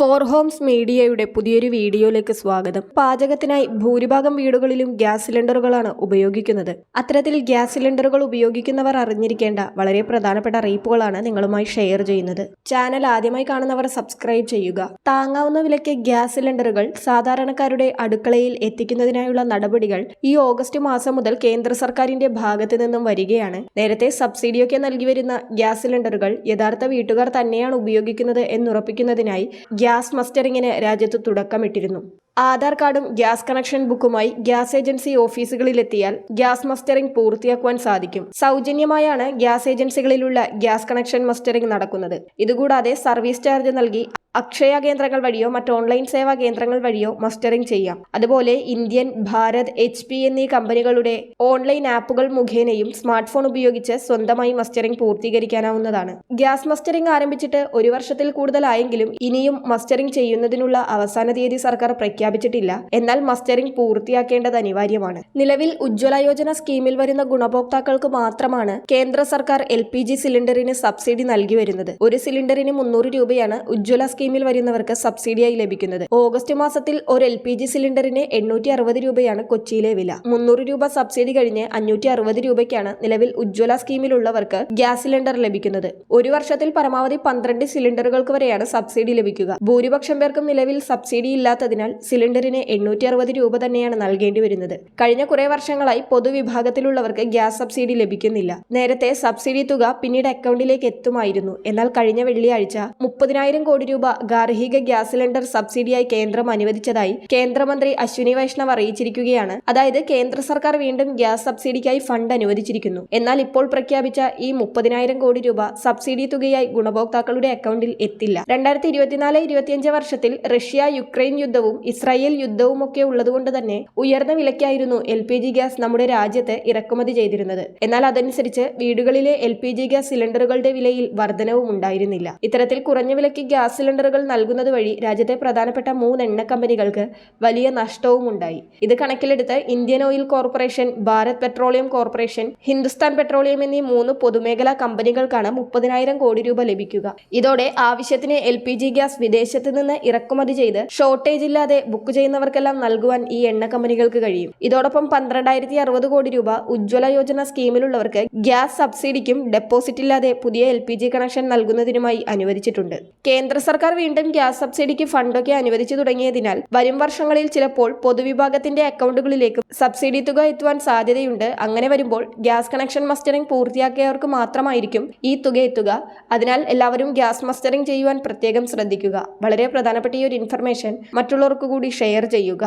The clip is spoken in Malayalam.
ഫോർ ഹോംസ് മീഡിയയുടെ പുതിയൊരു വീഡിയോയിലേക്ക് സ്വാഗതം. പാചകത്തിനായി ഭൂരിഭാഗം വീടുകളിലും ഗ്യാസ് സിലിണ്ടറുകളാണ് ഉപയോഗിക്കുന്നത്. അത്തരത്തിൽ ഗ്യാസ് സിലിണ്ടറുകൾ ഉപയോഗിക്കുന്നവർ അറിഞ്ഞിരിക്കേണ്ട വളരെ പ്രധാനപ്പെട്ട അറിയിപ്പുകളാണ് നിങ്ങളുമായി ഷെയർ ചെയ്യുന്നത്. ചാനൽ ആദ്യമായി കാണുന്നവർ സബ്സ്ക്രൈബ് ചെയ്യുക. താങ്ങാവുന്ന വിലയ്ക്ക് ഗ്യാസ് സിലിണ്ടറുകൾ സാധാരണക്കാരുടെ അടുക്കളയിൽ എത്തിക്കുന്നതിനായുള്ള നടപടികൾ ഈ ഓഗസ്റ്റ് മാസം മുതൽ കേന്ദ്ര സർക്കാരിന്റെ ഭാഗത്തു നിന്നും വരികയാണ്. നേരത്തെ സബ്സിഡിയൊക്കെ നൽകി വരുന്ന ഗ്യാസ് സിലിണ്ടറുകൾ യഥാർത്ഥ വീട്ടുകാർ തന്നെയാണ് ഉപയോഗിക്കുന്നത് എന്നുറപ്പിക്കുന്നതിനായി ഗ്യാസ് മസ്റ്ററിങ്ങിന് രാജ്യത്ത് തുടക്കമിട്ടിരുന്നു. ആധാർ കാർഡും ഗ്യാസ് കണക്ഷൻ ബുക്കുമായി ഗ്യാസ് ഏജൻസി ഓഫീസുകളിലെത്തിയാൽ ഗ്യാസ് മസ്റ്ററിംഗ് പൂർത്തിയാക്കുവാൻ സാധിക്കും. സൗജന്യമായാണ് ഗ്യാസ് ഏജൻസികളിലുള്ള ഗ്യാസ് കണക്ഷൻ മസ്റ്ററിംഗ് നടക്കുന്നത്. ഇതുകൂടാതെ സർവീസ് ചാർജ് നൽകി അക്ഷയ കേന്ദ്രങ്ങൾ വഴിയോ മറ്റ് ഓൺലൈൻ സേവാ കേന്ദ്രങ്ങൾ വഴിയോ മസ്റ്ററിംഗ് ചെയ്യാം. അതുപോലെ ഇന്ത്യൻ ഭാരത് എച്ച് പി എന്നീ കമ്പനികളുടെ ഓൺലൈൻ ആപ്പുകൾ മുഖേനയും സ്മാർട്ട് ഫോൺ ഉപയോഗിച്ച് സ്വന്തമായി മസ്റ്ററിംഗ് പൂർത്തീകരിക്കാനാവുന്നതാണ്. ഗ്യാസ് മസ്റ്ററിംഗ് ആരംഭിച്ചിട്ട് ഒരു വർഷത്തിൽ കൂടുതലായെങ്കിലും ഇനിയും മസ്റ്ററിംഗ് ചെയ്യുന്നതിനുള്ള അവസാന തീയതി സർക്കാർ പ്രഖ്യാപിച്ചിട്ടില്ല. എന്നാൽ മസ്റ്ററിംഗ് പൂർത്തിയാക്കേണ്ടത് അനിവാര്യമാണ്. നിലവിൽ ഉജ്ജ്വല യോജന സ്കീമിൽ വരുന്ന ഗുണഭോക്താക്കൾക്ക് മാത്രമാണ് കേന്ദ്ര സർക്കാർ എൽ പി ജി സിലിണ്ടറിന് സബ്സിഡി നൽകി വരുന്നത്. ഒരു സിലിണ്ടറിന് മുന്നൂറ് രൂപയാണ് ഉജ്ജ്വല സ്കീമിൽ വരുന്നവർക്ക് സബ്സിഡിയായി ലഭിക്കുന്നത്. ഓഗസ്റ്റ് മാസത്തിൽ ഒരു എൽ പി ജി സിലിണ്ടറിന് എണ്ണൂറ്റി അറുപത് രൂപയാണ് കൊച്ചിയിലെ വില. മുന്നൂറ് രൂപ സബ്സിഡി കഴിഞ്ഞ് അഞ്ഞൂറ്റി അറുപത് രൂപയ്ക്കാണ് നിലവിൽ ഉജ്ജ്വല സ്കീമിലുള്ളവർക്ക് ഗ്യാസ് സിലിണ്ടർ ലഭിക്കുന്നത്. ഒരു വർഷത്തിൽ പരമാവധി പന്ത്രണ്ട് സിലിണ്ടറുകൾക്ക് വരെയാണ് സബ്സിഡി ലഭിക്കുക. ഭൂരിപക്ഷം പേർക്കും നിലവിൽ സബ്സിഡി ഇല്ലാത്തതിനാൽ സിലിണ്ടറിന് എണ്ണൂറ്റി അറുപത് രൂപ തന്നെയാണ് നൽകേണ്ടി വരുന്നത്. കഴിഞ്ഞ കുറേ വർഷങ്ങളായി പൊതുവിഭാഗത്തിലുള്ളവർക്ക് ഗ്യാസ് സബ്സിഡി ലഭിക്കുന്നില്ല. നേരത്തെ സബ്സിഡി തുക പിന്നീട് അക്കൗണ്ടിലേക്ക് എത്തുമായിരുന്നു. എന്നാൽ കഴിഞ്ഞ വെള്ളിയാഴ്ച മുപ്പതിനായിരം കോടി രൂപ ഗാർഹിക ഗ്യാസ് സിലിണ്ടർ സബ്സിഡിയായി കേന്ദ്രം അനുവദിച്ചതായി കേന്ദ്രമന്ത്രി അശ്വിനി വൈഷ്ണവ് അറിയിച്ചിരിക്കുകയാണ്. അതായത് കേന്ദ്ര സർക്കാർ വീണ്ടും ഗ്യാസ് സബ്സിഡിക്കായി ഫണ്ട് അനുവദിച്ചിരിക്കുന്നു. എന്നാൽ ഇപ്പോൾ പ്രഖ്യാപിച്ച ഈ മുപ്പതിനായിരം കോടി രൂപ സബ്സിഡി തുകയായി ഗുണഭോക്താക്കളുടെ അക്കൗണ്ടിൽ എത്തില്ല. രണ്ടായിരത്തി ഇരുപത്തിനാല് ഇരുപത്തിയഞ്ച് വർഷത്തിൽ റഷ്യ യുക്രൈൻ യുദ്ധവും ഇസ്രായേൽ യുദ്ധവുമൊക്കെ ഉള്ളതുകൊണ്ട് തന്നെ ഉയർന്ന വിലയ്ക്കായിരുന്നു എൽ പി ജി ഗ്യാസ് നമ്മുടെ രാജ്യത്ത് ഇറക്കുമതി ചെയ്തിരുന്നത്. എന്നാൽ അതനുസരിച്ച് വീടുകളിലെ എൽ പി ജി ഗ്യാസ് സിലിണ്ടറുകളുടെ വിലയിൽ വർധനവും ഉണ്ടായിരുന്നില്ല. ഇത്തരത്തിൽ കുറഞ്ഞ വിലയ്ക്ക് ഗ്യാസ് സിലിണ്ടറുകൾ നൽകുന്നത് വഴി രാജ്യത്തെ പ്രധാനപ്പെട്ട മൂന്ന് എണ്ണ കമ്പനികൾക്ക് വലിയ നഷ്ടവും ഉണ്ടായി. ഇത് കണക്കിലെടുത്ത് Indian oil corporation Bharat petroleum corporation Hindustan petroleum എന്നീ മൂന്ന് പൊതുമേഖലാ കമ്പനികൾക്കാണ് മുപ്പതിനായിരം കോടി രൂപ ലഭിക്കുക. ഇതോടെ ആവശ്യത്തിന് എൽ പി ജി ഗ്യാസ് വിദേശത്ത് നിന്ന് ഇറക്കുമതി ചെയ്ത് ഷോർട്ടേജ് ഇല്ലാതെ ബുക്ക് ചെയ്യുന്നവർക്കെല്ലാം നൽകുവാൻ ഈ എണ്ണ കമ്പനികൾക്ക് കഴിയും. ഇതോടൊപ്പം പന്ത്രണ്ടായിരത്തി അറുപത് കോടി രൂപ ഉജ്ജ്വല യോജന സ്കീമിലുള്ളവർക്ക് ഗ്യാസ് സബ്സിഡിക്കും ഡെപ്പോസിറ്റ് ഇല്ലാതെ പുതിയ എൽ പി ജി കണക്ഷൻ നൽകുന്നതിനുമായി അനുവദിച്ചിട്ടുണ്ട്. കേന്ദ്ര സർക്കാർ വീണ്ടും ഗ്യാസ് സബ്സിഡിക്ക് ഫണ്ടൊക്കെ അനുവദിച്ചു തുടങ്ങിയതിനാൽ വരും വർഷങ്ങളിൽ ചിലപ്പോൾ പൊതുവിഭാഗത്തിന്റെ അക്കൗണ്ടുകളിലേക്ക് സബ്സിഡി തുക എത്തുവാൻ സാധ്യതയുണ്ട്. അങ്ങനെ വരുമ്പോൾ ഗ്യാസ് കണക്ഷൻ മസ്റ്ററിംഗ് പൂർത്തിയാക്കിയവർക്ക് മാത്രമായിരിക്കും ഈ തുക എത്തുക. അതിനാൽ എല്ലാവരും ഗ്യാസ് മസ്റ്ററിംഗ് ചെയ്യുവാൻ പ്രത്യേകം ശ്രദ്ധിക്കുക. വളരെ പ്രധാനപ്പെട്ട ഈ ഒരു ഇൻഫർമേഷൻ മറ്റുള്ളവർക്ക് കൂടി ഷെയർ ചെയ്യുക